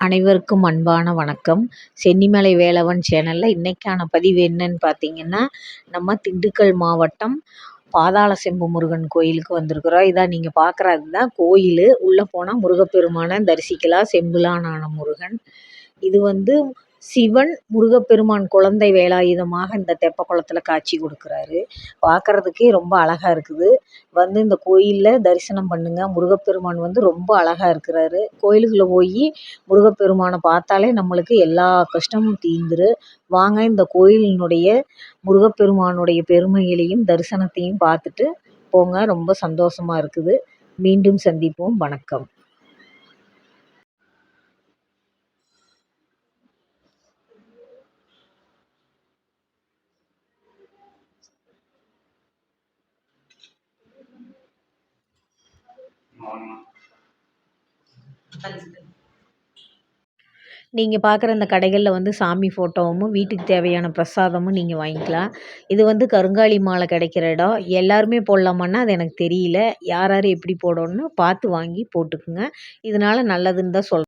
அனைவருக்கும் அன்பான வணக்கம். சென்னிமலை வேலவன் சேனலில் இன்றைக்கான பதிவு என்னன்னு பார்த்தீங்கன்னா நம்ம திண்டுக்கல் மாவட்டம் பாதாள செம்பு முருகன் கோயிலுக்கு வந்திருக்கிறோம். இதான் நீங்கள் பார்க்குறது தான் கோயில். உள்ளே போனால் முருகப்பெருமானை தரிசிக்கலாம். செம்புலான முருகன். இது வந்து சிவன் முருகப்பெருமான் குழந்தை வேலாயுதமாக இந்த தெப்ப குளத்துல காட்சி கொடுக்குறாரு. பார்க்குறதுக்கே ரொம்ப அழகாக இருக்குது. வந்து இந்த கோயிலில் தரிசனம் பண்ணுங்கள் முருகப்பெருமான் வந்து ரொம்ப அழகாக இருக்கிறாரு. கோயிலுக்குள்ளே போய் முருகப்பெருமானை பார்த்தாலே நம்மளுக்கு எல்லா கஷ்டமும் தீந்துரு. வாங்க இந்த கோயிலினுடைய முருகப்பெருமானுடைய பெருமைகளையும் தரிசனத்தையும் பார்த்துட்டு போங்க. ரொம்ப சந்தோஷமாக இருக்குது. மீண்டும் சந்திப்போம். வணக்கம். நீங்கள் பார்க்குற இந்த கடைகளில் வந்து சாமி ஃபோட்டோவும் வீட்டுக்கு தேவையான பிரசாதமும் நீங்கள் வாங்கிக்கலாம். இது வந்து கருங்காலி மாலை கிடைக்கிற இடம். எல்லாருமே போடலாமான்னா அது எனக்கு தெரியல. யார் யார் எப்படி போடணும்னு பார்த்து வாங்கி போட்டுக்குங்க. இதனால் நல்லதுன்னு தான் சொல்